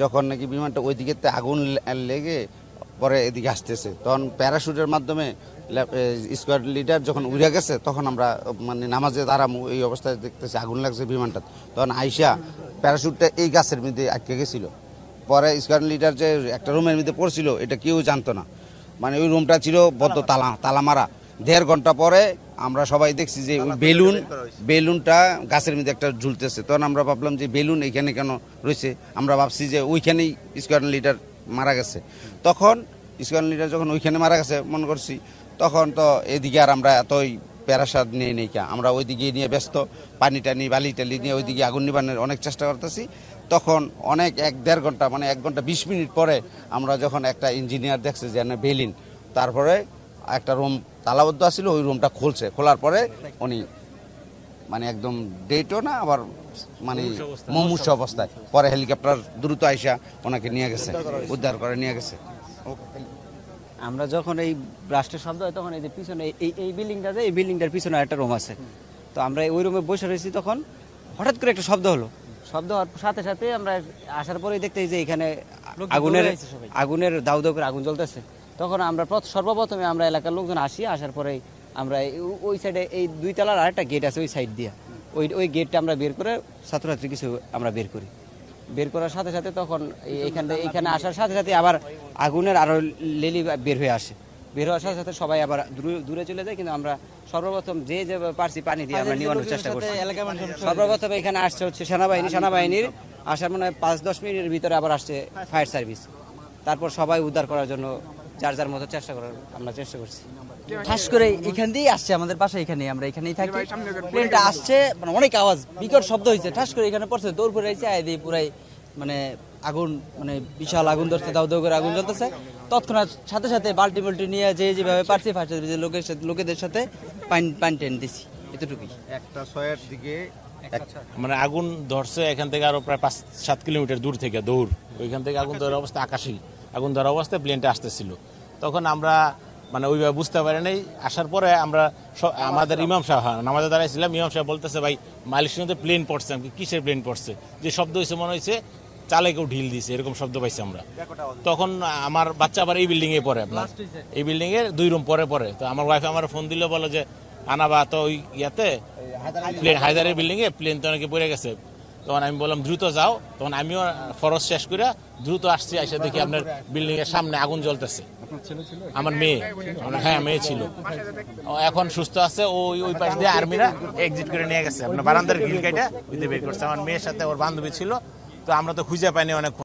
যখন নাকি বিমানটা ওই দিকে আগুন লেগে পরে এদিকে আসতেছে, তখন প্যারাশুটের মাধ্যমে স্কোয়াড লিডার যখন উড়ে গেছে, তখন আমরা মানে নামাজে দাঁড়ামু, এই অবস্থায় দেখতেছি আগুন লাগছে বিমানটা তখন আইসা প্যারাশুটটা এই গাছের মধ্যে আটকে গেছিল। পরে স্কোয়াড লিডার যে একটা রুমের মধ্যে পড়ছিল, এটা কেউ জানতো না। মানে ওই রুমটা ছিল বদ্ধ তালা তালা মারা। দেড় ঘণ্টা পরে আমরা সবাই দেখছি যে বেলুন বেলুনটা গাছের মধ্যে একটা ঝুলতেছে। তখন আমরা ভাবলাম যে বেলুন এখানে কেন রয়েছে? আমরা ভাবছি যে ওইখানেই স্কোয়াড লিডার মারা গেছে। তখন স্কোয়াড লিডার যখন ওইখানে মারা গেছে মনে করছি তখন তো এদিকে আর আমরা এতই প্যারাসাদ নিয়ে নেই কা। আমরা ওইদিকে নিয়ে ব্যস্ত পানি টানি বালি টালি নিয়ে ওইদিকে আগুন নিবানোর অনেক চেষ্টা করতেছি। তখন অনেক এক দেড় ঘণ্টা মানে এক ঘণ্টা বিশ মিনিট পরে আমরা যখন একটা ইঞ্জিনিয়ার দেখছে যে না বেলিন তারপরে একটা রুম তালাবদ্ধ আছিল ওই রুমটা খুলছে। খোলার পরে উনি মানে একদম ডেটও না আবার মানে মমুষ অবস্থায়। পরে হেলিকপ্টার দ্রুত আইসা ওনাকে নিয়ে গেছে উদ্ধার করে নিয়ে গেছে। আমরা যখন এই ব্লাস্টের শব্দ হয় তখন এই যে পিছনে এই এই বিল্ডিংটা যে এই বিল্ডিংটার পিছনে একটা রুম আছে। তো আমরা ওই রুমে বসে রয়েছি তখন হঠাৎ করে একটা শব্দ হলো। শব্দ হওয়ার সাথে সাথে আমরা আসার পরেই দেখতে যে এখানে আগুনের আগুনের দাউ দাউ করে আগুন জ্বলতেছে। তখন আমরা সর্বপ্রথমে আমরা এলাকার লোকজন আসি আসার পরেই আমরা ওই সাইডে এই দুই তলার আরেকটা গেট আছে ওই সাইড দিয়ে। ওই ওই গেটটা আমরা বের করে ছাত্রছাত্রী কিছু আমরা বের করি। বের করার সাথে সাথে তখন এখানে এখানে আসার সাথে সাথে আবার আগুনের আরও লেলি বের হয়ে আসে। বের হওয়ার সাথে সাথে সবাই আবার দূরে- দূরে চলে যায় কিন্তু আমরা সর্বপ্রথম যে যে পারছি পানি দিয়ে আমরা নিবানোর চেষ্টা করছি। সর্বপ্রথম এখানে আসছে হচ্ছে সেনাবাহিনী। সেনাবাহিনীর আসার মনে হয় পাঁচ দশ মিনিটের ভিতরে আবার আসছে ফায়ার সার্ভিস তারপর সবাই উদ্ধার করার জন্য যার যার মতো চেষ্টা করার আমরা চেষ্টা করছি। ঠাস করে এখান দিয়েই আসছে আমাদের বাসা এখানে আমরা এখানেই থাকি। প্লেনটা আসছে মানে অনেক আওয়াজ বিকট শব্দ হয়েছে। ঠাস করে এখানে পড়ছে দৌড় পড়ে এসে আয় দিয়ে পুরাই মানে আগুন মানে বিশাল আগুন ধরছে দাউ দাউ করে আগুন জ্বলতেছে। তৎক্ষণাৎ সাথে সাথে বাল্টি বাল্টি নিয়ে যে যেভাবে পারছি ফার্স্ট লোকের সাথে লোকেদের সাথে পানি পানি টেন দিছি এতটুকুই। একটা ছয়ের দিকে মানে আগুন ধরছে এখান থেকে আরও প্রায় পাঁচ সাত কিলোমিটার দূর থেকে দৌড়। ওইখান থেকে আগুন ধরার অবস্থা আকাশি আগুন ধরা অবস্থায় প্লেনটা আসতেছিল। তখন আমরা মানে ওইভাবে বুঝতে পারি নাই। আসার পরে আমরা আমাদের ইমাম সাহেব হ্যাঁ, নামাজে দাঁড়াইছিলাম ইমাম সাহেব বলতেছে ভাই মালয়েশিয়াতে প্লেন পড়ছে আমি কিসের প্লেন পড়ছে? যে শব্দ হয়েছে মনে হয়েছে চালে কেউ ঢিল দিছে এরকম শব্দ পাইছি আমরা। তখন আমার বাচ্চা আবার এই বিল্ডিং এ পড়ে আপনার। এই বিল্ডিং এর দুই রুম পরে পরে তো আমার ওয়াইফ আমার ফোন দিলে বলে যে আনাবা তো ওই ইয়াতে প্লেন হায়দারের বিল্ডিং এ প্লেন তো অনেকে পড়ে গেছে। তখন আমি বললাম দ্রুত যাও। তখন আমিও ফরজ শেষ করে দ্রুত আসছি এসে দেখি আপনার বিল্ডিং এর সামনে আগুন জ্বলতেছে। আমার মেয়ে। হ্যাঁ মেয়ে ছিল। এখন সুস্থ আছে ওই ওই পাশ দিয়ে আর্মিরা এক্সিট করে নিয়ে গেছে। আপনার বারান্দার গিল কেটে বের করছে। আমার মেয়ের সাথে ওর বান্ধবী ছিল তো আমরা তো খুঁজে পাইনি অনেক